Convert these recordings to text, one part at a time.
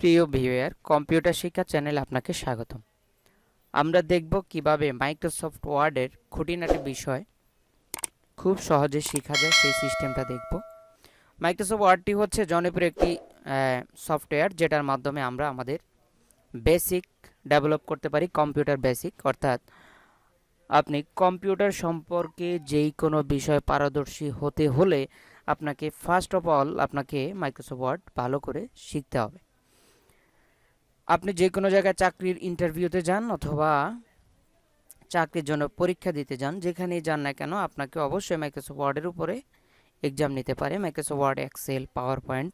প্রিয় viewer, computer শিক্ষা চ্যানেলে আপনাকে স্বাগতম। আমরা দেখব কীভাবে মাইক্রোসফট ওয়ার্ডের খুঁটিনাটি বিষয় খুব সহজে শেখা যায়, সেই সিস্টেমটা দেখব। মাইক্রোসফট ওয়ার্ডটি হচ্ছে জনপ্রিয় একটি সফটওয়্যার যেটার মাধ্যমে আমরা আমাদের বেসিক ডেভেলপ করতে পারি, কম্পিউটার বেসিক। অর্থাৎ আপনি কম্পিউটার সম্পর্কে যেই কোনো বিষয় পারদর্শী হতে হলে আপনাকে ফার্স্ট অফ অল আপনাকে মাইক্রোসফট ওয়ার্ড ভালো করে শিখতে হবে। আপনি যে কোনো জায়গায় চাকরির ইন্টারভিউতে যান অথবা চাকরির জন্য পরীক্ষা দিতে যান, যেখানেই যান না কেন আপনাকে অবশ্যই মাইক্রোসফট ওয়ার্ডের উপরে এক্সাম নিতে পারে। Microsoft Word Excel power point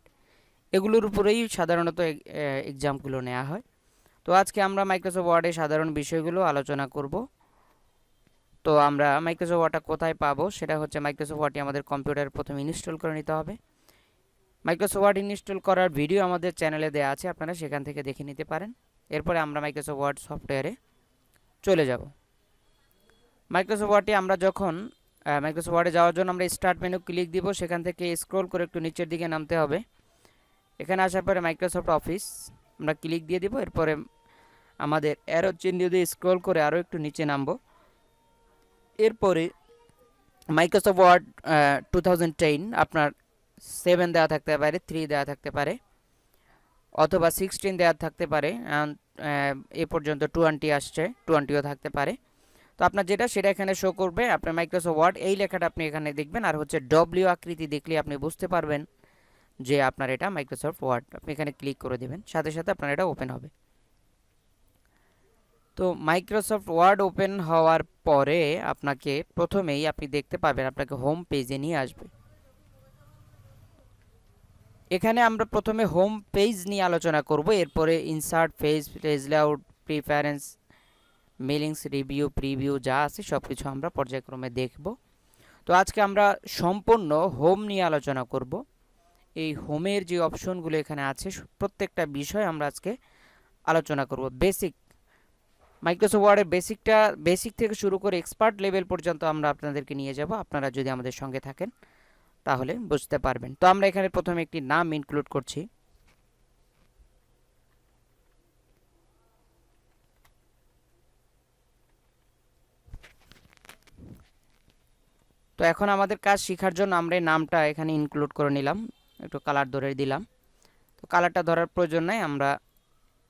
এগুলোর উপরেই সাধারণত এক্সামগুলো নেওয়া হয়। তো আজকে আমরা মাইক্রোসফট ওয়ার্ডের সাধারণ বিষয়গুলো আলোচনা করব। তো আমরা মাইক্রোসফট ওয়ার্ডটা কোথায় পাবো? সেটা হচ্ছে মাইক্রোসফট ওয়ার্ডটি আমাদের কম্পিউটারে প্রথমে ইনস্টল করে নিতে হবে। মাইক্রোসফট ওয়ার্ড ইনস্টল করার ভিডিও আমাদের চ্যানেলে দেওয়া আছে, আপনারা সেখান থেকে দেখে নিতে পারেন। এরপরে আমরা মাইক্রোসফট ওয়ার্ড সফটওয়্যারে চলে যাব। মাইক্রোসফট ওয়ার্ডটি আমরা যখন মাইক্রোসফট ওয়ার্ডে যাওয়ার জন্য আমরা স্টার্ট মেনু ক্লিক দিব, সেখান থেকে স্ক্রল করে একটু নিচের দিকে নামতে হবে। এখানে আসার পরে মাইক্রোসফট অফিস আমরা ক্লিক দিয়ে দিব, এরপরে আমাদের অ্যারো চিহ্ন দিয়ে স্ক্রল করে আরও একটু নিচে নামব। এরপরে মাইক্রোসফট ওয়ার্ড টু আপনার সেভেন দেওয়া থাকতে পারে থ্রি দেওয়া থাকতে পারে, অথবা সিক্সটিন দেওয়া থাকতে পারে এ পর্যন্ত টোয়েন্টি আসছে টোয়েন্টিও থাকতে পারে। তো আপনার যেটা সেটা এখানে শো করবে, আপনার মাইক্রোসফট ওয়ার্ড এই লেখাটা আপনি এখানে দেখবেন, আর হচ্ছে ডব্লিউ আকৃতি দেখলে আপনি বুঝতে পারবেন যে আপনার এটা মাইক্রোসফট ওয়ার্ড আপনি এখানে ক্লিক করে দেবেন, সাথে সাথে আপনার এটা ওপেন হবে। তো মাইক্রোসফট ওয়ার্ড ওপেন হওয়ার পরে আপনাকে প্রথমেই আপনি দেখতে পাবেন, আপনাকে হোম পেজে নিয়ে আসবে। এখানে আমরা প্রথমে হোম পেজ নিয়ে আলোচনা করব, এরপরে insert page page layout preference mailings review preview যা আছে সব কিছু আমরা পর্যায়ক্রমে দেখব। তো আজকে আমরা সম্পূর্ণ হোম নিয়ে আলোচনা করব। এই হোমের যে অপশনগুলো এখানে আছে, প্রত্যেকটা বিষয় আমরা আজকে আলোচনা করব। বেসিক মাইক্রোসফট ওয়ার্ডের বেসিকটা বেসিক থেকে শুরু করে এক্সপার্ট লেভেল পর্যন্ত আমরা আপনাদেরকে নিয়ে যাব। আপনারা যদি আমাদের সঙ্গে থাকেন তাহলে বুঝতে পারবেন। তো আমরা এখানে প্রথমে একটি নাম ইনক্লুড করছি। তো এখন আমাদের কাজ শেখার জন্য আমরা এই নামটা এখানে ইনক্লুড করে নিলাম। একটু কালার ধরে দিলাম। তো কালারটা ধরার প্রয়োজন নাই, আমরা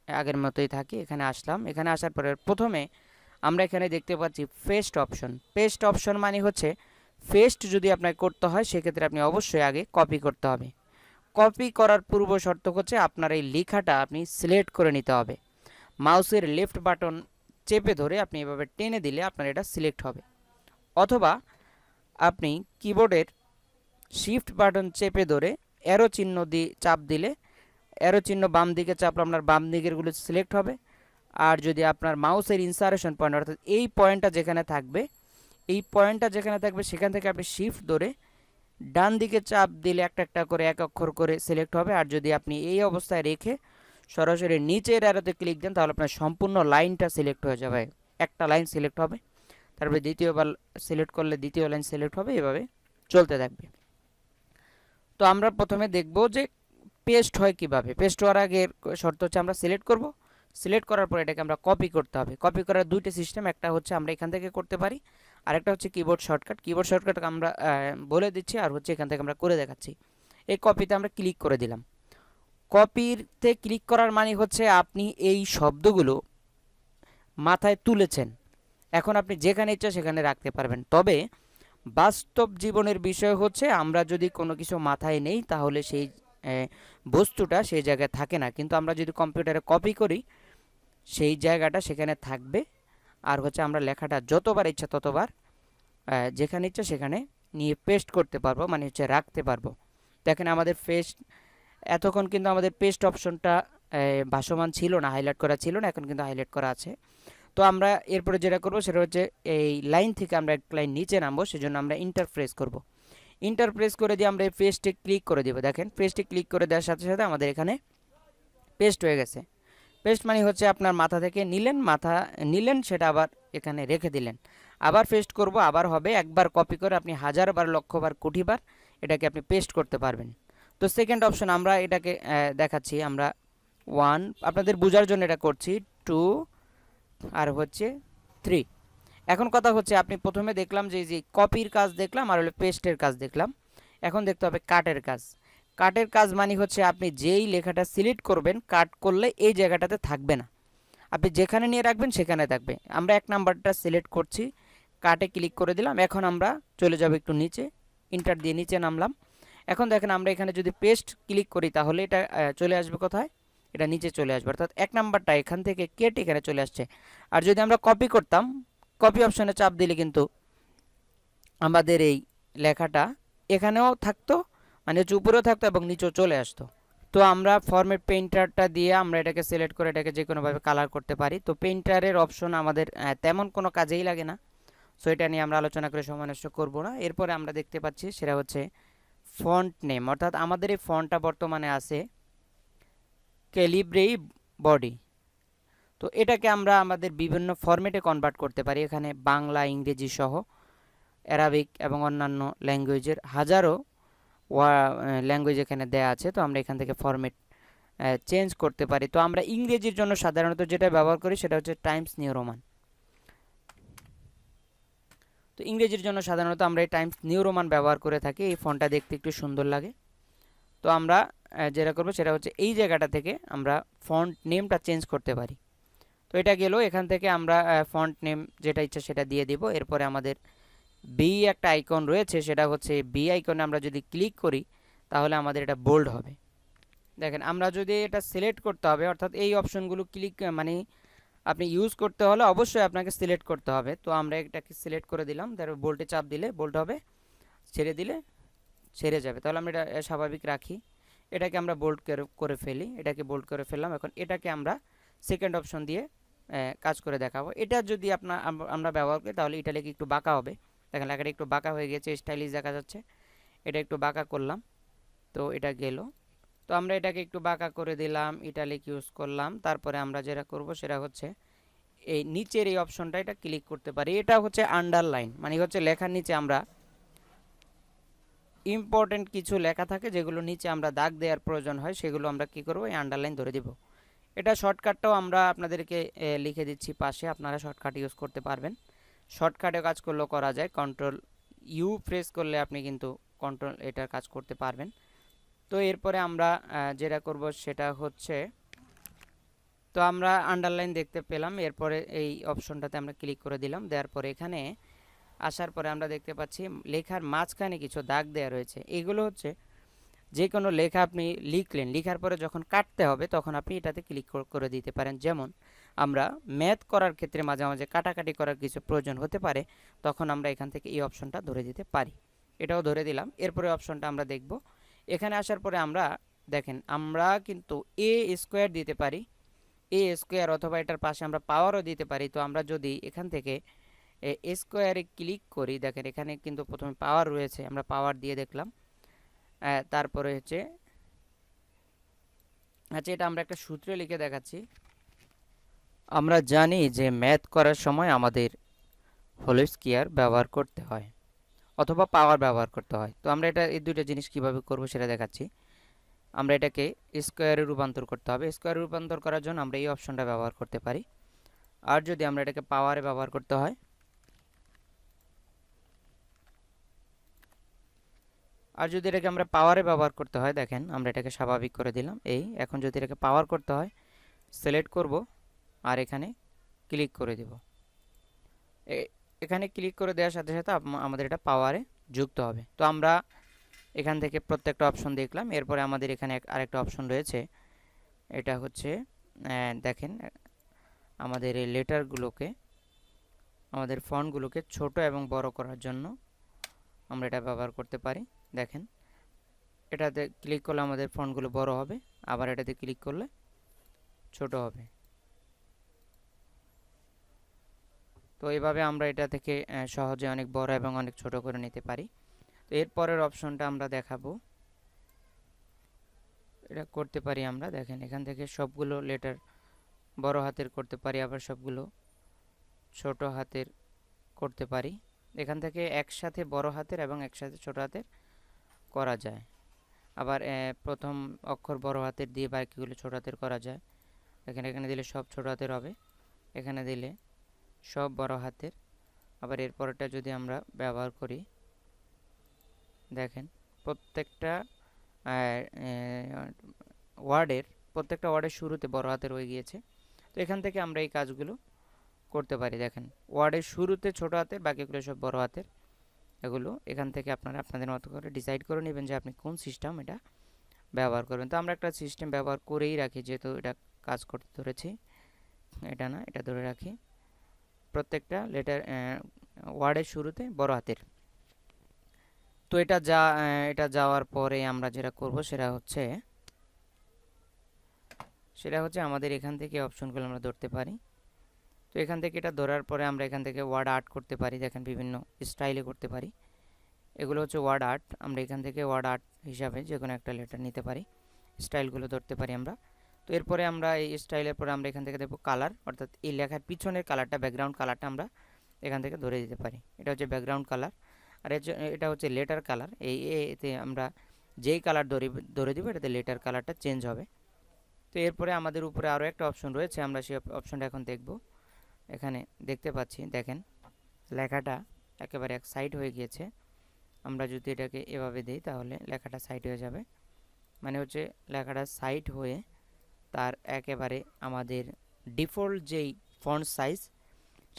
আগের মতোই থাকি, এখানে আসলাম। এখানে আসার পরে প্রথমে আমরা এখানে দেখতে পাচ্ছি ফেস্ট অপশন পেস্ট অপশন মানে হচ্ছে ফেস্ট যদি আপনাকে করতে হয়, সেক্ষেত্রে আপনি অবশ্যই আগে কপি করতে হবে। কপি করার পূর্ব শর্ত হচ্ছে আপনার এই লেখাটা আপনি সিলেক্ট করে নিতে হবে। মাউসের লেফট বাটন চেপে ধরে আপনি এভাবে টেনে দিলে আপনার এটা সিলেক্ট হবে। অথবা আপনি কিবোর্ডের শিফট বাটন চেপে ধরে অ্যারো চিহ্ন দিয়ে চাপ দিলে অ্যারো চিহ্ন বাম দিকে চাপলে আপনার বাম দিকেরগুলো সিলেক্ট হবে। আর যদি আপনার মাউসের ইনসারেশন পয়েন্ট অর্থাৎ এই পয়েন্টটা যেখানে থাকবে এই পয়েন্টটা যেখানে থাকবে, সেখান থেকে আপনি শিফট ধরে ডান দিকে চাপ দিলে একটা একটা করে এক অক্ষর করে সিলেক্ট হবে। আর যদি আপনি এই অবস্থায় রেখে সরাসরি নিচের অ্যারোতে ক্লিক দেন, তাহলে আপনার সম্পূর্ণ লাইনটা সিলেক্ট হয়ে যাবে। একটা লাইন সিলেক্ট হবে। তারপরে দ্বিতীয়বার সিলেক্ট করলে দ্বিতীয় লাইন সিলেক্ট হবে। এভাবে চলতে থাকবে। তো আমরা প্রথমে দেখব যে পেস্ট হয় কীভাবে। পেস্ট হওয়ার আগে শর্ত হচ্ছে আমরা সিলেক্ট করব। সিলেক্ট করার পর এটাকে আমরা কপি করতে হবে। কপি করার দুইটা সিস্টেম একটা হচ্ছে আমরা এখান থেকে করতে পারি আরেকটা হচ্ছে কিবোর্ড শর্টকাট কিবোর্ড শর্টকাট আমরা বলে দিচ্ছি আর হচ্ছে এখান থেকে আমরা করে দেখাচ্ছি। এই কপিতে আমরা ক্লিক করে দিলাম। কপিতে ক্লিক করার মানে হচ্ছে আপনি এই শব্দগুলো মাথায় তুলেছেন। এখন আপনি যেখানে ইচ্ছা সেখানে রাখতে পারবেন। তবে বাস্তব জীবনের বিষয় হচ্ছে আমরা যদি কোনো কিছু মাথায় নেই তাহলে সেই বস্তুটা সেই জায়গায় থাকে না। কিন্তু আমরা যদি কম্পিউটারে কপি করি, সেই জায়গাটা সেখানে থাকবে। আর হচ্ছে আমরা লেখাটা যতবার ইচ্ছা ততবার যেখানে ইচ্ছা সেখানে নিয়ে পেস্ট করতে পারব মানে হচ্ছে রাখতে পারব। দেখেন আমাদের পেস্ট এতক্ষণ কিন্তু আমাদের পেস্ট অপশনটা ভাসমান ছিল না হাইলাইট করা ছিল না, এখন কিন্তু হাইলাইট করা আছে। তো আমরা এরপরে যেটা করব সেটা হচ্ছে এই লাইন থেকে আমরা এক লাইন নিচে নামবো, সেজন্য আমরা ইন্টারপ্রেস করব। ইন্টারপ্রেস করে দিয়ে আমরা এই পেস্টে ক্লিক করে দেবো। দেখেন পেস্টে ক্লিক করে দেওয়ার সাথে সাথে আমাদের এখানে পেস্ট হয়ে গেছে। পেস্ট মানে হচ্ছে আপনার মাথা থেকে নিলেন, মাথা নিলেন, সেটা আবার এখানে রেখে দিলেন। আবার পেস্ট করব, আবার হবে। একবার কপি করে আপনি হাজারবার, লক্ষবার, কোটিবার এটাকে আপনি পেস্ট করতে পারবেন। তো সেকেন্ড অপশন আমরা এটাকে দেখাচ্ছি। আমরা ওয়ান আপনাদের বোঝার জন্য এটা করছি। টু আর হচ্ছে থ্রি এখন কথা হচ্ছে, আপনি প্রথমে দেখলাম যে যে কপির কাজ দেখলাম আর হলো পেস্টের কাজ দেখলাম। এখন দেখতে হবে কাটের কাজ। কাটের কাজ মানে হচ্ছে আপনি যেই লেখাটা সিলেক্ট করবেন কাট করলে এই জায়গাটাতে থাকবে না। আপনি যেখানে নিয়ে রাখবেন, সেখানে থাকবে। আমরা এক নাম্বারটা সিলেক্ট করছি। কাটে ক্লিক করে দিলাম। এখন আমরা চলে যাব একটু নিচে। ইন্টার দিয়ে নিচে নামলাম। এখন দেখেন আমরা এখানে যদি পেস্ট ক্লিক করি তাহলে এটা চলে আসবে কোথায়? এটা নিচে চলে আসবে। অর্থাৎ এক নাম্বারটা এখান থেকে কেটে এখানে চলে আসছে। আর যদি আমরা কপি করতাম কপি অপশানে চাপ দিলে কিন্তু আমাদের এই লেখাটা এখানেও থাকতো মানে হচ্ছে উপরেও থাকতো এবং নিচেও চলে আসতো। তো আমরা ফরম্যাট পেইন্টারটা দিয়ে আমরা এটাকে সিলেক্ট করে এটাকে যে কোনোভাবে কালার করতে পারি। তো পেইন্টারের অপশন আমাদের তেমন কোনো কাজেই লাগে না। সো এটা নিয়ে আমরা আলোচনা করে সময় নষ্ট করব না। এরপরে আমরা দেখতে পাচ্ছি সেটা হচ্ছে ফন্ট নেম অর্থাৎ আমাদের এই ফন্টটা বর্তমানে আছে ক্যালিব্রেই বডি তো এটাকে আমরা আমাদের বিভিন্ন ফরম্যাটে কনভার্ট করতে পারি। এখানে বাংলা, ইংরেজি সহ অ্যারাবিক এবং অন্যান্য ল্যাঙ্গুয়েজের হাজারো ল্যাঙ্গুয়েজ এখানে দেয়া আছে। তো আমরা এখান থেকে ফরম্যাট চেঞ্জ করতে পারি। তো আমরা ইংরেজির জন্য সাধারণত যেটা ব্যবহার করি সেটা হচ্ছে টাইমস নিউ রোমান তো ইংরেজির জন্য সাধারণত আমরা এই টাইমস নিউ রোমান ব্যবহার করে থাকি। এই ফোনটা দেখতে একটু সুন্দর লাগে। তো আমরা যেটা করব সেটা হচ্ছে এই জায়গাটা থেকে আমরা ফন্ট নেমটা চেঞ্জ করতে পারি। তো এটা গেল, এখান থেকে আমরা ফন্ট নেম যেটা ইচ্ছা সেটা দিয়ে দিব। এরপরে আমাদের বি একটা আইকন রয়েছে, সেটা হচ্ছে বি আইকনে আমরা যদি ক্লিক করি, তাহলে আমাদের এটা বোল্ড হবে। দেখেন, আমরা যদি এটা সিলেক্ট করতে হবে, অর্থাৎ এই অপশনগুলো ক্লিক মানে আপনি ইউজ করতে হলে অবশ্যই আপনাকে সিলেক্ট করতে হবে। তো আমরা এটাকে সিলেক্ট করে দিলাম। তারপর বোল্টে চাপ দিলে বোল্ট হবে, ছেড়ে দিলে ছেড়ে যাবে। তাহলে আমরা এটা স্বাভাবিক রাখি। এটাকে আমরা বোল্ট করে ফেলি। এটাকে বোল্ট করে ফেললাম। এখন এটাকে আমরা সেকেন্ড অপশন দিয়ে কাজ করে দেখাবো। এটা যদি আপনার আমরা ব্যবহার করি, তাহলে এটা লেগে একটু বাঁকা হবে। দেখেন লেখাটা একটু বাঁকা হয়ে গেছে স্টাইলিশ দেখা যাচ্ছে। এটা একটু বাঁকা করলাম। তো এটা গেল। তো আমরা এটাকে একটু বাঁকা করে দিলাম ইটালিক ইউজ করলাম। তারপরে আমরা যেটা করব সেটা হচ্ছে এই নিচের এই অপশনটা এটা ক্লিক করতে পারি। এটা হচ্ছে আন্ডারলাইন মানে হচ্ছে লেখার নিচে আমরা ইম্পর্টেন্ট কিছু লেখা থাকে যেগুলো নিচে আমরা দাগ দেওয়ার প্রয়োজন হয়, সেগুলো আমরা কি করব? এই আন্ডারলাইন ধরে দিব। এটা শর্টকাটটাও আমরা আপনাদেরকে লিখে দিচ্ছি পাশে। আপনারা শর্টকাট ইউজ করতে পারবেন। শর্টকাটে কাজ করলেও করা যায়। কন্ট্রোল ইউ প্রেস করলে আপনি কিন্তু কন্ট্রোল এটার কাজ করতে পারবেন। তো এরপরে আমরা যেটা করব সেটা হচ্ছে, তো আমরা আন্ডারলাইন দেখতে পেলাম, এরপরে এই অপশনটাতে আমরা ক্লিক করে দিলাম, দেওয়ার পরে এখানে আসার পরে আমরা দেখতে পাচ্ছি লেখার মাঝখানে কিছু দাগ দেওয়া রয়েছে। এগুলো হচ্ছে যে কোনো লেখা আপনি লিখলেন, লিখার পরে যখন কাটতে হবে তখন আপনি এটাতে ক্লিক করে দিতে পারেন। যেমন আমরা ম্যাথ করার ক্ষেত্রে মাঝে মাঝে কাটাকাটি করার কিছু প্রয়োজন হতে পারে, তখন আমরা এখান থেকে এই অপশনটা ধরে দিতে পারি। এটাও ধরে দিলাম। এরপরে অপশনটা আমরা দেখব এখানে আসার পরে আমরা, দেখেন, আমরা কিন্তু এ স্কোয়ার দিতে পারি, এ স্কোয়ার অথবা এটার পাশে আমরা পাওয়ারও দিতে পারি। তো আমরা যদি এখান থেকে এ স্কোয়ারে ক্লিক করি, দেখেন, এখানে কিন্তু প্রথমে পাওয়ার রয়েছে, আমরা পাওয়ার দিয়ে দেখলাম। তারপরে হচ্ছে আচ্ছা এটা আমরা একটা সূত্রে লিখে দেখাচ্ছি। আমরা জানি যে ম্যাথ করার সময় আমাদের হোল স্কোয়ার ব্যবহার করতে হয়। অথবা পাওয়ার ব্যবহার করতে হয়। তো আমরা এটা, এই দুইটা জিনিস কীভাবে করব সেটা দেখাচ্ছি। আমরা এটাকে স্কোয়ারে রূপান্তর করতে হবে। স্কোয়ারে রূপান্তর করার জন্য আমরা এই অপশনটা ব্যবহার করতে পারি। আর যদি আমরা এটাকে পাওয়ারে ব্যবহার করতে হয়, আর যদি এটাকে আমরা পাওয়ারে ব্যবহার করতে হয়, দেখেন আমরা এটাকে স্বাভাবিক করে দিলাম। এই, এখন যদি এটাকে পাওয়ার করতে হয় সিলেক্ট করব, আর এখানে ক্লিক করে দেব। এখানে ক্লিক করে দেওয়ার সাথে সাথে আমাদের এটা পাওয়ারে যুক্ত হবে। তো আমরা এখান থেকে প্রত্যেকটা অপশন দেখলাম, এরপরে আমাদের এখানে আরেকটা অপশন রয়েছে। এটা হচ্ছে দেখেন, আমাদের এই লেটারগুলোকে আমাদের ফন্টগুলোকে ছোট এবং বড় করার জন্য আমরা এটা ব্যবহার করতে পারি। দেখেন, এটাতে ক্লিক করলে আমাদের ফন্টগুলো বড় হবে, আবার এটাতে ক্লিক করলে ছোট হবে। তো এইভাবে আমরা এটা থেকে সহজে অনেক বড় এবং অনেক ছোট করে নিতে পারি। তো এরপরের অপশনটা আমরা দেখাবো। এটা করতে পারি আমরা, দেখেন এখান থেকে সবগুলো লেটার বড় হাতের করতে পারি, আবার সবগুলো ছোট হাতের করতে পারি। এখান থেকে একসাথে বড় হাতের এবং একসাথে ছোট হাতের করা যায়। আবার প্রথম অক্ষর বড় হাতের দিয়ে বাকিগুলো ছোট হাতের করা যায়। এখানে এখানে দিলে সব ছোট হাতের হবে। এখানে দিলে সব বড় হাতের। আবার এরপরটা যদি আমরা ব্যবহার করি, দেখেন প্রত্যেকটা ওয়ার্ডের প্রত্যেকটা ওয়ার্ডের শুরুতে বড় হাতের হয়ে গিয়েছে। তো এখান থেকে আমরা এই কাজগুলো করতে পারি। দেখেন ওয়ার্ডের শুরুতে ছোট হাতের, বাকিগুলো সব বড় হাতের। এগুলো এখান থেকে আপনারা আপনাদের মতো করে ডিসাইড করে নেবেন যে আপনি কোন সিস্টেম এটা ব্যবহার করবেন। তো আমরা একটা সিস্টেম ব্যবহার করেই রাখি, যেহেতু এটা কাজ করতে ধরেছি। এটা না, এটা ধরে রাখি। প্রত্যেকটা লেটার ওয়ার্ডের শুরুতে বড় হাতের। তো এটা যা এটা যাওয়ার পরে আমরা যেটা করব সেটা হচ্ছে সেটা হচ্ছে আমাদের এখান থেকে অপশনগুলো আমরা ধরতে পারি। তো এখান থেকে এটা ধরার পরে আমরা এখান থেকে ওয়ার্ড আর্ট করতে পারি, দেখেন বিভিন্ন স্টাইলে করতে পারি। এগুলো হচ্ছে ওয়ার্ড আর্ট আমরা এখান থেকে ওয়ার্ড আর্ট হিসাবে যে কোনো একটা লেটার নিতে পারি। স্টাইলগুলো ধরতে পারি আমরা। তো এরপরে আমরা এই স্টাইলের পরে আমরা এখান থেকে দেখব কালার অর্থাৎ এই লেখার পিছনের কালারটা ব্যাকগ্রাউন্ড কালারটা আমরা এখান থেকে ধরে দিতে পারি। এটা হচ্ছে ব্যাকগ্রাউন্ড কালার আর এটা হচ্ছে লেটার কালার এই এতে আমরা যেই কালার ধরে ধরে দিব, এটাতে লেটার কালারটা চেঞ্জ হবে। তো এরপরে আমাদের উপরে আরও একটা অপশন রয়েছে, আমরা সেই অপশনটা এখন দেখব। এখানে দেখতে পাচ্ছি, দেখেন, লেখাটা একেবারে এক সাইড হয়ে গিয়েছে। আমরা যদি এটাকে এভাবে দিই, তাহলে লেখাটা সাইড হয়ে যাবে। মানে হচ্ছে লেখাটা সাইড হয়ে তার একেবারে আমাদের ডিফল্ট যেই ফন্ট সাইজ,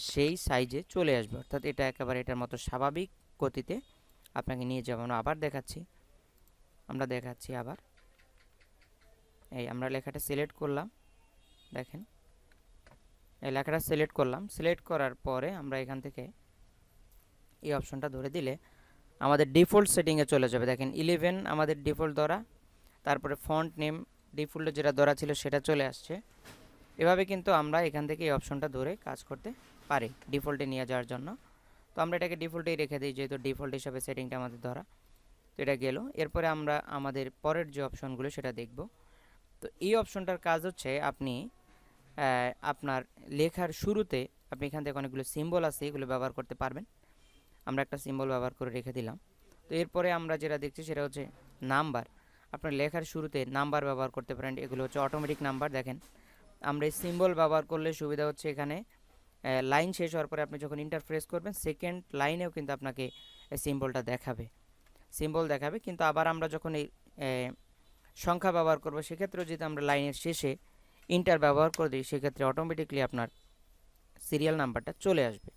সেই সাইজে চলে আসবে। অর্থাৎ এটা একেবারে এটার মতো স্বাভাবিক গতিতে আপনাকে নিয়ে যাব। আবার দেখাচ্ছি। আমরা দেখাচ্ছি আবার। এই আমরা লেখাটা সিলেক্ট করলাম। দেখেন। এই লেখাটা সিলেক্ট করলাম। সিলেক্ট করার পরে আমরা এখান থেকে এই অপশনটা ধরে দিলে আমাদের ডিফল্ট সেটিংয়ে চলে যাবে। দেখেন ইলেভেন আমাদের ডিফল্ট ধরা। তারপরে ফন্ট নেম ডিফল্টে যেটা ধরা ছিল সেটা চলে আসছে। এভাবে কিন্তু আমরা এখান থেকে এই অপশনটা ধরে কাজ করতে পারি ডিফল্টে নিয়ে যাওয়ার জন্য। তো আমরা এটাকে ডিফল্টেই রেখে দিই, যেহেতু ডিফল্ট হিসাবে সেটিংটা আমাদের ধরা। তো এটা গেল। এরপরে আমরা আমাদের পরের যে অপশনগুলো সেটা দেখব। তো এই অপশনটার কাজ হচ্ছে আপনি আপনার লেখার শুরুতে আপনি এখান থেকে অনেকগুলো সিম্বল আছে, এগুলো ব্যবহার করতে পারবেন। আমরা একটা সিম্বল ব্যবহার করে রেখে দিলাম। তো এরপরে আমরা যেটা দেখছি সেটা হচ্ছে নাম্বার। আপনার লেখার শুরুতে নাম্বার ব্যবহার করতে পারেন। এগুলো হচ্ছে অটোমেটিক নাম্বার, দেখেন। আমরা এই সিম্বল ব্যবহার করলে সুবিধা হচ্ছে এখানে লাইন শেষ হওয়ার পরে আপনি যখন ইন্টারফেস করবেন সেকেন্ড লাইনেও কিন্তু আপনাকে সিম্বলটা দেখাবে। সিম্বল দেখাবে, কিন্তু আবার আমরা যখন এই সংখ্যা ব্যবহার করব, সেক্ষেত্রেও যদি আমরা লাইনের শেষে ইন্টার ব্যবহার করে দিই, সেক্ষেত্রে অটোমেটিকলি আপনার সিরিয়াল নাম্বারটা চলে আসবে।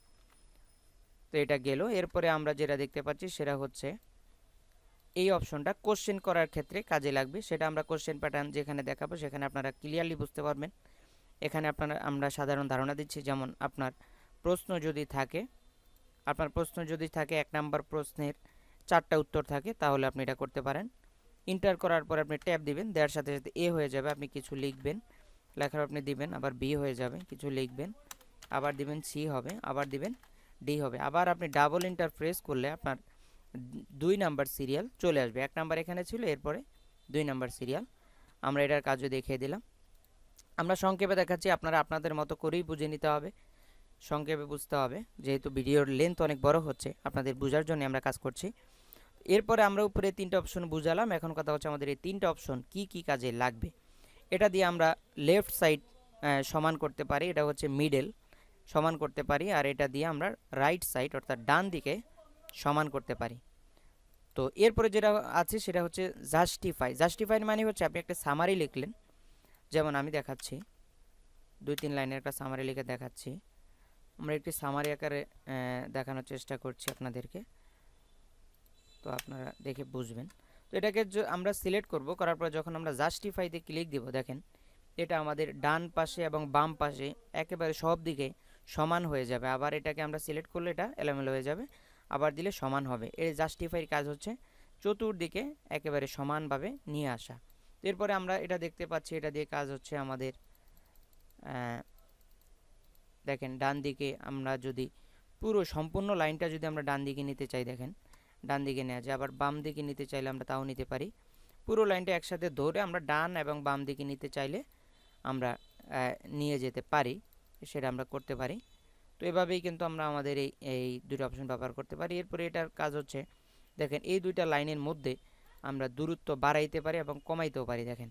তো এটা গেল। এরপরে আমরা যেটা দেখতে পাচ্ছি, সেটা হচ্ছে এই অপশনটা কোশ্চেন করার ক্ষেত্রে কাজে লাগবে। সেটা আমরা কোশ্চেন প্যাটার্ন যেখানে দেখাবো, সেখানে আপনারা ক্লিয়ারলি বুঝতে পারবেন। এখানে আপনারা, আমরা সাধারণ ধারণা দিচ্ছি, যেমন আপনার প্রশ্ন যদি থাকে, আপনার প্রশ্ন যদি থাকে, এক নাম্বার প্রশ্নের চারটা উত্তর থাকে, তাহলে আপনি এটা করতে পারেন। ইন্টার করার পর আপনি ট্যাব দিবেন, দেওয়ার সাথে সাথে এ হয়ে যাবে, আপনি কিছু লিখবেন। লেখার আপনি দিবেন, আবার বি হয়ে যাবে, কিছু লিখবেন। আবার দিবেন সি হবে, আবার দিবেন ডি হবে। আবার আপনি ডাবল ইন্টার প্রেস করলে আপনার দুই নাম্বার সিরিয়াল চলে আসবে। এক নাম্বার এখানে ছিল, এরপরে দুই নাম্বার সিরিয়াল। আমরা এটার কাজও দেখিয়ে দিলাম। আমরা সংক্ষেপে দেখাচ্ছি, আপনারা আপনাদের মতো করেই বুঝে নিতে হবে। সংক্ষেপে বুঝতে হবে, যেহেতু ভিডিওর লেন্থ অনেক বড় হচ্ছে, আপনাদের বোঝার জন্য আমরা কাজ করছি। এরপরে আমরা উপরে তিনটা অপশন বুঝালাম, এখন কথা হচ্ছে আমাদের এই তিনটা অপশন কি কি কাজে লাগবে। এটা দিয়ে আমরা লেফট সাইড সমান করতে পারি, এটা হচ্ছে মিডল সমান করতে পারি, আর এটা দিয়ে আমরা রাইট সাইড অর্থাৎ ডান দিকে সমান করতে পারি। তো এরপরে যেটা আছে সেটা হচ্ছে জাস্টিফাই জাস্টিফাই মানে হচ্ছে আপনি একটা সামারি লিখলেন, যেমন আমি দেখাচ্ছি, দুই তিন লাইনের একটা সামারি লিখে দেখাচ্ছি। আমরা একটি সামারি আকারে দেখানোর চেষ্টা করছি আপনাদেরকে। তো আপনারা দেখে বুঝবেন। তো এটাকে আমরা সিলেক্ট করব, করার পর যখন আমরা জাস্টিফাইতে ক্লিক দিব, দেখেন, এটা আমাদের ডান পাশে এবং বাম পাশে একেবারে সব দিকে সমান হয়ে যাবে। আবার এটাকে আমরা সিলেক্ট করলে এটা এলোমেলো হয়ে যাবে। আবার দিলে সমান হবে। এর জাস্টিফাইয়ের কাজ হচ্ছে চতুর্দিকে একেবারে সমানভাবে নিয়ে আসা। এরপরে আমরা এটা দেখতে পাচ্ছি, এটা দিয়ে কাজ হচ্ছে আমাদের দেখেন ডান দিকে আমরা যদি পুরো সম্পূর্ণ লাইনটা যদি আমরা ডান দিকে নিতে চাই, দেখেন, ডান দিকে নেওয়া যায়, আবার বাম দিকে নিতে চাইলে আমরা তাও নিতে পারি। পুরো লাইনটা একসাথে ধরে আমরা ডান এবং বাম দিকে নিতে চাইলে আমরা নিয়ে যেতে পারি, সেটা আমরা করতে পারি। তো এভাবেই কিন্তু আমরা আমাদের এই এই দুটো অপশন ব্যবহার করতে পারি। এরপরে এটার কাজ হচ্ছে, দেখেন এই দুইটা লাইনের মধ্যে আমরা দূরত্ব বাড়াইতে পারি এবং কমাইতেও পারি। দেখেন,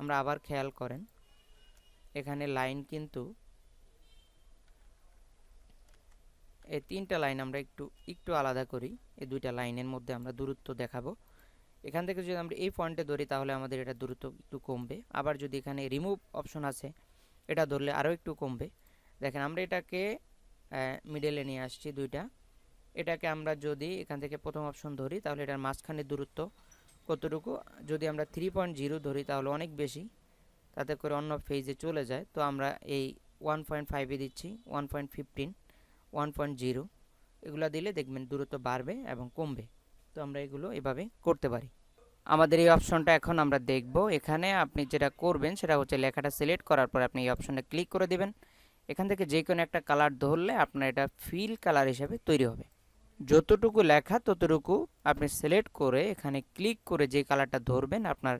আমরা আবার খেয়াল করেন, এখানে লাইন কিন্তু, এই তিনটা লাইন আমরা একটু একটু আলাদা করি। এই দুইটা লাইনের মধ্যে আমরা দূরত্ব দেখাবো। এখান থেকে যদি আমরা এই পয়েন্টে ধরি, তাহলে আমাদের এটা দূরত্ব একটু কমবে। আবার যদি এখানে রিমুভ অপশন আছে, এটা ধরলে আরও একটু কমবে। দেখেন, আমরা এটাকে মিডলে নিয়ে আসছি দুইটা। এটাকে আমরা যদি এখান থেকে প্রথম অপশন ধরি, তাহলে এটার মাঝখানের দূরত্ব কতটুকু? যদি আমরা থ্রি পয়েন্ট জিরো ধরি, তাহলে অনেক বেশি। তাতে করে অন্য ফেজে চলে যায়। তো আমরা এই ওয়ান পয়েন্ট ফাইভে দিচ্ছি one point fifteen one point zero এগুলো দিলে দেখবেন দূরত্ব বাড়বে এবং কমবে। তো আমরা এগুলো এভাবে করতে পারি। আমাদের এই অপশনটা এখন আমরা দেখব। এখানে আপনি যেটা করবেন, সেটা হচ্ছে লেখাটা সিলেক্ট করার পর আপনি এই অপশনে ক্লিক করে দিবেন। এখান থেকে যে কোনো একটা কালার ধরলে আপনার এটা ফিল কালার হিসাবে তৈরি হবে। যতটুকু লেখা ততটুকু আপনি সিলেক্ট করে এখানে ক্লিক করে যে কালারটা ধরবেন, আপনার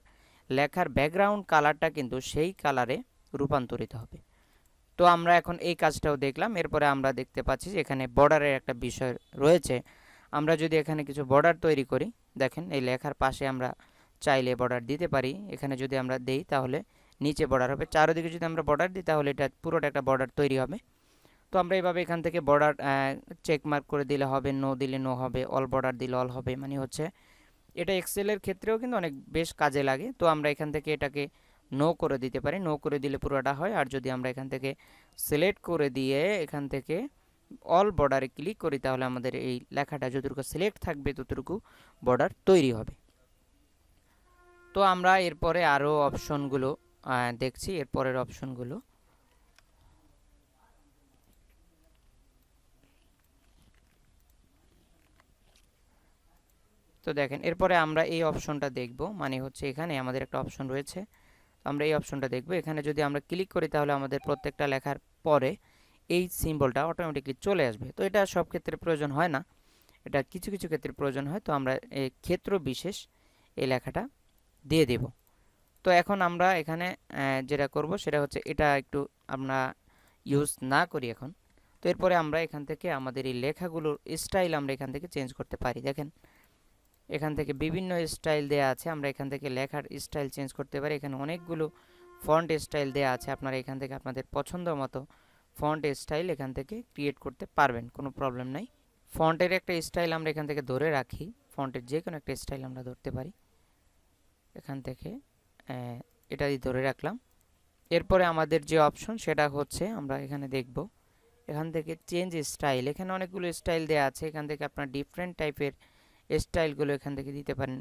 লেখার ব্যাকগ্রাউন্ড কালারটা কিন্তু সেই কালারে রূপান্তরিত হবে। তো আমরা এখন এই কাজটাও দেখলাম। এরপরে আমরা দেখতে পাচ্ছি যে এখানে বর্ডারের একটা বিষয় রয়েছে। আমরা যদি এখানে কিছু বর্ডার তৈরি করি, দেখেন এই লেখার পাশে আমরা চাইলে বর্ডার দিতে পারি। এখানে যদি আমরা দেই, তাহলে নিচে বর্ডার হবে। চারোদিকে যদি আমরা বর্ডার দিই, তাহলে এটা পুরোটা একটা বর্ডার তৈরি হবে। তো আমরা এইভাবে এখান থেকে বর্ডার চেক মার্ক করে দিলে হবে নো দিলে নো হবে অল বর্ডার দিলে অল হবে মানে হচ্ছে এটা এক্সেলের ক্ষেত্রেও কিন্তু অনেক বেশ কাজে লাগে। তো আমরা এখান থেকে এটাকে নো করে দিতে পারি। নো করে দিলে পুরোটা হয়। আর যদি আমরা এখান থেকে সিলেক্ট করে দিয়ে এখান থেকে অল বর্ডারে ক্লিক করি, তাহলে আমাদের এই লেখাটা যতটুকু সিলেক্ট থাকবে, ততটুকু বর্ডার তৈরি হবে। তো আমরা এরপরে আরও অপশনগুলো দেখছি এরপরের অপশনগুলো তো দেখেন এরপরে আমরা এই অপশনটা দেখব মানে হচ্ছে এখানে আমাদের একটা অপশন রয়েছে। আমরা এই অপশনটা দেখব। এখানে যদি আমরা ক্লিক করি তাহলে আমাদের প্রত্যেকটা লেখার পরে এই সিম্বলটা অটোমেটিকলি চলে আসবে। তো এটা সব ক্ষেত্রে প্রয়োজন হয় না। এটা কিছু কিছু ক্ষেত্রে প্রয়োজন হয়। তো আমরা ক্ষেত্র বিশেষ এই লেখাটা দিয়ে দেব। তো এখন আমরা এখানে যেটা করব সেটা হচ্ছে এটা একটু আমরা ইউজ না করি এখন। তো এরপরে আমরা এখান থেকে আমাদের এই লেখাগুলোর স্টাইল আমরা এখান থেকে চেঞ্জ করতে পারি। দেখেন, এখান থেকে বিভিন্ন স্টাইল দেয়া আছে, আমরা এখান থেকে লেখার স্টাইল চেঞ্জ করতে পারি। এখানে অনেকগুলো ফন্ট স্টাইল দেয়া আছে, আপনারা এখান থেকে আপনাদের পছন্দ মতো ফন্ট স্টাইল এখান থেকে ক্রিয়েট করতে পারবেন, কোনো প্রবলেম নাই। ফন্টের একটা স্টাইল আমরা এখান থেকে ধরে রাখি, ফন্টের যে কোনো একটা স্টাইল আমরা ধরতে পারি। এখান থেকে এটা দিয়ে ধরে রাখলাম। এরপরে আমাদের যে অপশন সেটা হচ্ছে আমরা এখানে দেখব। এখান থেকে চেঞ্জ স্টাইল এখানে অনেকগুলো স্টাইল দেওয়া আছে। এখান থেকে আপনার ডিফারেন্ট টাইপের স্টাইলগুলো এখান থেকে দিতে পারেন।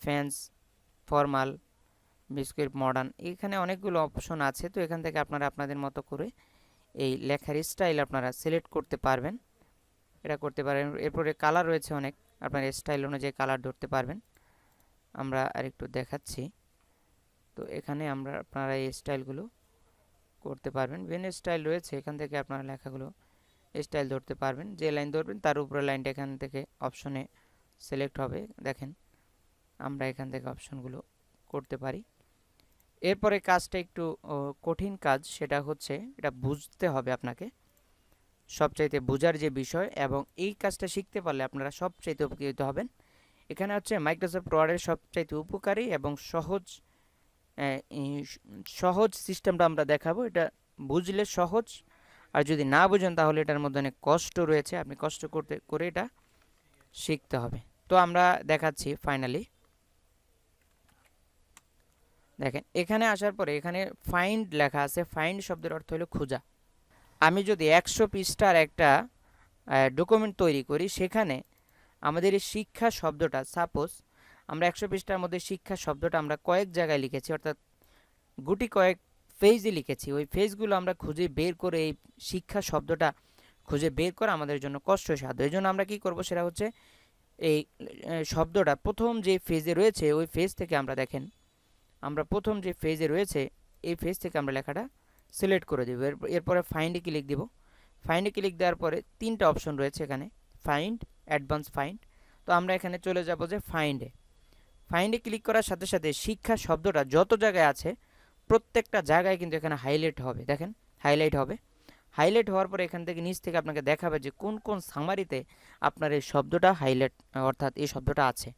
ফ্যান্স ফর্মাল বিস্কুট মডার্ন এখানে অনেকগুলো অপশন আছে। তো এখান থেকে আপনারা আপনাদের মতো করে এই লেখার স্টাইল আপনারা সিলেক্ট করতে পারবেন। এটা করতে পারেন। এরপরে কালার রয়েছে অনেক। আপনার স্টাইল অনুযায়ী কালার ধরতে পারবেন। আমরা আরেকটু দেখাচ্ছি। তো এখানে আমরা আপনারা এই স্টাইলগুলো করতে পারবেন। বিভিন্ন স্টাইল রয়েছে, এখান থেকে আপনারা লেখাগুলো স্টাইল ধরতে পারবেন। যে লাইন ধরবেন, তার উপরে লাইনটা এখান থেকে অপশনে সিলেক্ট হবে। দেখেন, আমরা এখান থেকে অপশনগুলো করতে পারি। এরপরে কাজটা একটু কঠিন কাজ, সেটা হচ্ছে, এটা বুঝতে হবে আপনাকে। সবচাইতে বোঝার যে বিষয় এবং এই কাজটা শিখতে পারলে আপনারা সবচাইতে উপকৃত হবেন। এখানে হচ্ছে মাইক্রোসফট ওয়ার্ডের সবচাইতে উপকারী এবং সহজ সহজ সিস্টেমটা আমরা দেখাবো। এটা বুঝলে সহজ। আর যদি না বুঝেন তাহলে এটার মধ্যে অনেক কষ্ট রয়েছে। আপনি কষ্ট করতে, করে এটা শিখতে হবে। তো আমরা দেখাচ্ছি ফাইনালি দেখেন, এখানে আসার পরে এখানে ফাইন্ড লেখা আছে। ফাইন্ড শব্দের অর্থ হলো খোঁজা। আমি যদি একশো পৃষ্ঠার একটা ডকুমেন্ট তৈরি করি, সেখানে আমাদের এই শিক্ষা শব্দটা সাপোজ আমরা একশো পৃষ্ঠার মধ্যে শিক্ষা শব্দটা আমরা কয়েক জায়গায় লিখেছি, অর্থাৎ গুটি কয়েক ফেজে লিখেছি। ওই ফেজগুলো আমরা খুঁজে বের করে এই শিক্ষা শব্দটা খুঁজে বের করা আমাদের জন্য কষ্টসাধ্য। এই জন্য আমরা কী করব সেটা হচ্ছে এই শব্দটা প্রথম যে ফেজে রয়েছে, ওই ফেজ থেকে আমরা দেখেন, আমরা প্রথম যে ফেজে রয়েছে, এই ফেজ থেকে আমরা লেখাটা সিলেক্ট করে দেবো। এরপরে ফাইন্ডে ক্লিক দেব। ফাইন্ডে ক্লিক দেওয়ার পরে তিনটা অপশন রয়েছে এখানে ফাইন্ড অ্যাডভান্স ফাইন্ড তো আমরা এখানে চলে যাব যে ফাইন্ডে ফাইন্ডে ক্লিক করার সাথে সাথে শিক্ষা শব্দটা যত জায়গায় আছে, প্রত্যেকটা জায়গায় কিন্তু এখানে হাইলাইট হবে। দেখেন হাইলাইট হবে। হাইলাইট হওয়ার পরে এখান থেকে নিচ থেকে আপনাকে দেখাবে যে কোন কোন সামারিতে আপনার এই শব্দটা হাইলাইট অর্থাৎ এই শব্দটা আছে।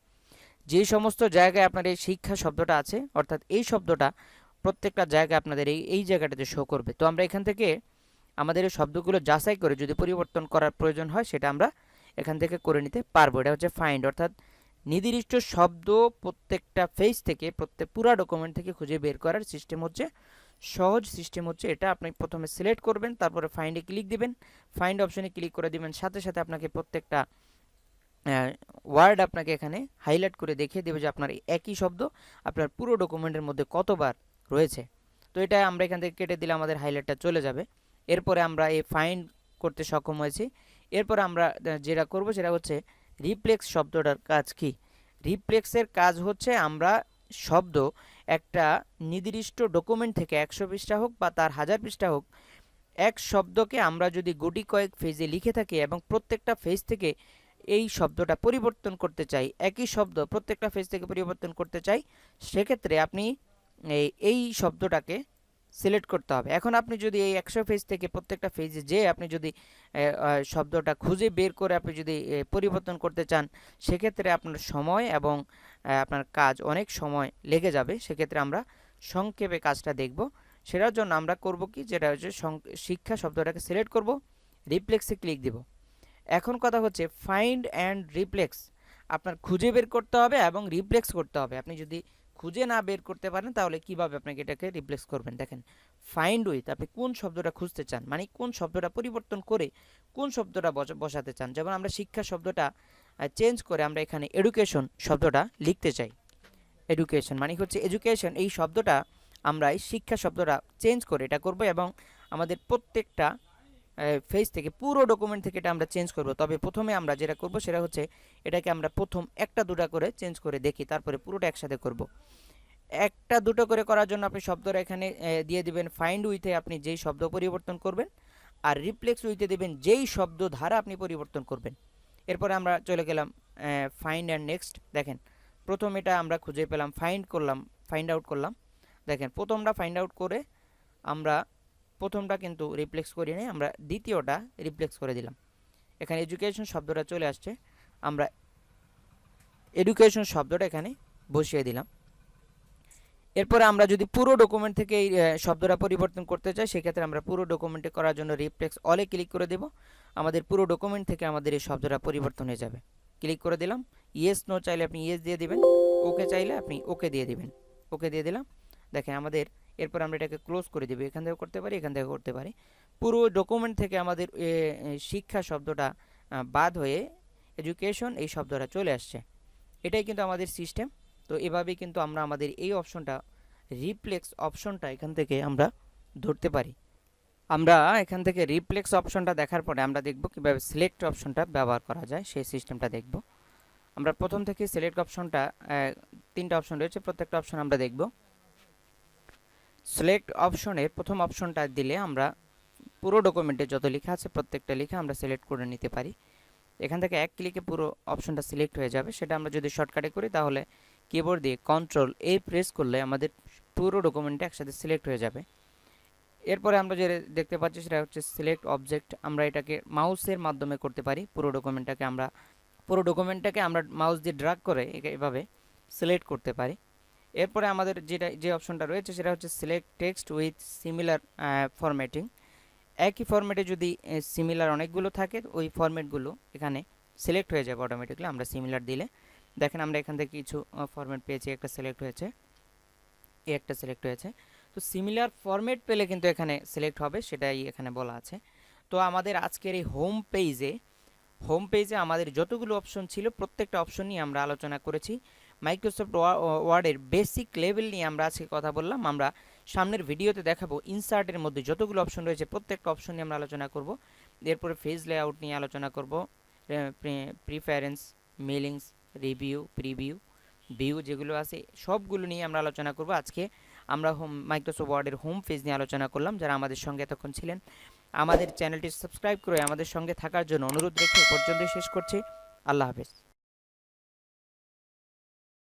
যে সমস্ত জায়গায় আপনার এই শিক্ষা শব্দটা আছে, অর্থাৎ এই শব্দটা প্রত্যেকটা জায়গায় আপনাদের এই এই জায়গাটাতে শো করবে। তো আমরা এখান থেকে আমাদের এই শব্দগুলো যাচাই করে যদি পরিবর্তন করার প্রয়োজন হয়, সেটা আমরা এখান থেকে করে নিতে পারব। এটা হচ্ছে ফাইন্ড অর্থাৎ নির্দিষ্ট শব্দ প্রত্যেকটা ফেজ থেকে, প্রত্যেক পুরা ডকুমেন্ট থেকে খুঁজে বের করার সিস্টেম হচ্ছে, সহজ সিস্টেম হচ্ছে এটা। আপনি প্রথমে সিলেক্ট করবেন, তারপরে ফাইন্ডে ক্লিক দিবেন। ফাইন্ড অপশনে ক্লিক করে দিবেন। সাথে সাথে আপনাকে প্রত্যেকটা ওয়ার্ড আপনাকে এখানে হাইলাইট করে দেখিয়ে দেবে যে আপনার একই শব্দ আপনার পুরো ডকুমেন্টের মধ্যে কতবার রয়েছে। তো এটা আমরা এখান থেকে কেটে দিলে আমাদের হাইলাইটটা চলে যাবে। এরপরে আমরা এই ফাইন্ড করতে সক্ষম হয়েছি। এরপরে আমরা যেটা করব সেটা হচ্ছে রিপ্লেক্স শব্দটার কাজ কি? রিপ্লেক্সের কাজ হচ্ছে আমরা শব্দ একটা নির্দিষ্ট ডকুমেন্ট থেকে একশো পৃষ্ঠা হোক বা তার হাজার পৃষ্ঠা হোক, এক শব্দকে আমরা যদি গুটি কয়েক ফেজে লিখে থাকি এবং প্রত্যেকটা ফেজ থেকে এই শব্দটা পরিবর্তন করতে চাই, একই শব্দ প্রত্যেকটা ফেজ থেকে পরিবর্তন করতে চাই, সেক্ষেত্রে আপনি এই শব্দটাকে সিলেক্ট করতে হবে। এখন আপনি যদি এই একশো ফেজ থেকে প্রত্যেকটা ফেজে যে আপনি যদি শব্দটা খুঁজে বের করে আপনি যদি পরিবর্তন করতে চান, সেক্ষেত্রে আপনার সময় এবং আপনার কাজ অনেক সময় লেগে যাবে। সেক্ষেত্রে আমরা সংক্ষেপে কাজটা দেখব। সেটার জন্য আমরা করব কি? যেটা হচ্ছে শিক্ষা শব্দটাকে সিলেক্ট করব রিপ্লেক্সে ক্লিক দিব। এখন কথা হচ্ছে ফাইন্ড অ্যান্ড রিপ্লেক্স আপনার খুঁজে বের করতে হবে এবং রিপ্লেক্স করতে হবে। আপনি যদি খুঁজে না বের করতে পারেন, তাহলে কীভাবে আপনাকে এটাকে রিপ্লেক্স করবেন? দেখেন ফাইন্ড উইথ আপনি কোন শব্দটা খুঁজতে চান? মানে কোন শব্দটা পরিবর্তন করে কোন শব্দটা বসা- বসাতে চান? যেমন আমরা শিক্ষা শব্দটা চেঞ্জ করে আমরা এখানে এডুকেশন শব্দটা লিখতে চাই। এডুকেশন মানে হচ্ছে এডুকেশন এই শব্দটা আমরা এই শিক্ষা শব্দটা চেঞ্জ করে এটা করব এবং আমাদের প্রত্যেকটা ফেজ থেকে পুরো ডকুমেন্ট থেকে এটা আমরা চেঞ্জ করব। তবে প্রথমে আমরা যেটা করব সেটা হচ্ছে এটাকে আমরা প্রথম একটা দুটা করে চেঞ্জ করে দেখি, তারপরে পুরোটা একসাথে করব। একটা দুটো করে করার জন্য আপনি শব্দটা এখানে দিয়ে দিবেন ফাইন্ড উইথে আপনি যেই শব্দ পরিবর্তন করবেন আর রিপ্লেক্স উইথে দেবেন যেই শব্দ ধারা আপনি পরিবর্তন করবেন। এরপরে আমরা চলে গেলাম ফাইন্ড অ্যান্ড নেক্সট দেখেন, প্রথম এটা আমরা খুঁজে পেলাম ফাইন্ড করলাম ফাইন্ড আউট করলাম। দেখেন, প্রথমটা ফাইন্ড আউট করে আমরা প্রথমটা কিন্তু রিপ্লেক্স করি নাই আমরা দ্বিতীয়টা রিপ্লেক্স করে দিলাম। এখানে এডুকেশন শব্দটা চলে আসছে। আমরা এডুকেশন শব্দটা এখানে বসিয়ে দিলাম। এরপরে আমরা যদি পুরো ডকুমেন্ট থেকে এই শব্দটা পরিবর্তন করতে চাই, সেক্ষেত্রে আমরা পুরো ডকুমেন্টে করার জন্য রিপ্লেক্স অলে ক্লিক করে দেব। আমাদের পুরো ডকুমেন্ট থেকে আমাদের এই শব্দটা পরিবর্তন হয়ে যাবে। ক্লিক করে দিলাম। ইয়েস নো চাইলে আপনি ইয়েস দিয়ে দিবেন। ওকে চাইলে আপনি ওকে দিয়ে দিবেন। ওকে দিয়ে দিলাম। দেখেন আমাদের এরপর আমরা এটাকে ক্লোজ করে দেবো, এখান থেকে করতে পারি, এখান থেকে করতে পারি। পুরো ডকুমেন্ট থেকে আমাদের শিক্ষা শব্দটা বাদ হয়ে এডুকেশন এই শব্দটা চলে আসছে। এটাই কিন্তু আমাদের সিস্টেম তো এভাবেই কিন্তু আমরা আমাদের এই অপশনটা রিপ্লেক্স অপশনটা এখান থেকে আমরা ধরতে পারি। আমরা এখান থেকে রিপ্লেক্স অপশনটা দেখার পরে আমরা দেখব কীভাবে সিলেক্ট অপশনটা ব্যবহার করা যায়, সেই সিস্টেমটা দেখব। আমরা প্রথম থেকে সিলেক্ট অপশনটা তিনটা অপশন রয়েছে, প্রত্যেকটা অপশন আমরা দেখব। সিলেক্ট অপশনের প্রথম অপশনটা দিলে আমরা পুরো ডকুমেন্টে যত লেখা আছে প্রত্যেকটা লেখা আমরা সিলেক্ট করে নিতে পারি। এখান থেকে এক ক্লিকে পুরো অপশনটা সিলেক্ট হয়ে যাবে। সেটা আমরা যদি শর্টকাটে করি তাহলে কিবোর্ড দিয়ে কন্ট্রোল এ প্রেস করলে আমাদের পুরো ডকুমেন্টটা একসাথে সিলেক্ট হয়ে যাবে। এরপরে আমরা যে দেখতে পাচ্ছি সেটা হচ্ছে সিলেক্ট অবজেক্ট আমরা এটাকে মাউসের মাধ্যমে করতে পারি। পুরো ডকুমেন্টটাকে আমরা, পুরো ডকুমেন্টটাকে আমরা মাউস দিয়ে ড্রাগ করে এভাবে সিলেক্ট করতে পারি। এরপরে আমাদের যেটা, যে অপশনটা রয়েছে সেটা হচ্ছে select text with similar formatting একই ফরম্যাটে যদি সিমিলার অনেকগুলো থাকে, ওই ফরম্যাটগুলো এখানে সিলেক্ট হয়ে যাবে অটোমেটিকলি আমরা সিমিলার দিলে। দেখেন আমরা এখান থেকে কিছু ফরম্যাট পেয়েছি, একটা সিলেক্ট হয়েছে, এই একটা সিলেক্ট হয়েছে। তো সিমিলার ফরম্যাট পেলে কিন্তু এখানে সিলেক্ট হবে, সেটাই এখানে বলা আছে। তো আমাদের আজকের এই হোম পেজে হোম পেজে আমাদের যতগুলো অপশন ছিল, প্রত্যেকটা অপশন নিয়ে আমরা আলোচনা করেছি। মাইক্রোসফট ওয়ার্ডের বেসিক লেভেল নিয়ে আমরা আজকে কথা বললাম। আমরা সামনের ভিডিওতে দেখাবো ইনসার্টের মধ্যে যতগুলো অপশন রয়েছে, প্রত্যেকটা অপশন নিয়ে আমরা আলোচনা করব। এরপরে ফেজ লেআউট নিয়ে আলোচনা করব। Preference mailings review preview view যেগুলো আছে, সবগুলো নিয়ে আমরা আলোচনা করব। আজকে আমরা হোম মাইক্রোসফট ওয়ার্ডের হোম পেজ নিয়ে আলোচনা করলাম। যারা আমাদের সঙ্গে এতক্ষণ ছিলেন, আমাদের চ্যানেলটি সাবস্ক্রাইব করে আমাদের সঙ্গে থাকার জন্য অনুরোধ রেখে পর্যন্ত শেষ করছি। আল্লাহ হাফেজ।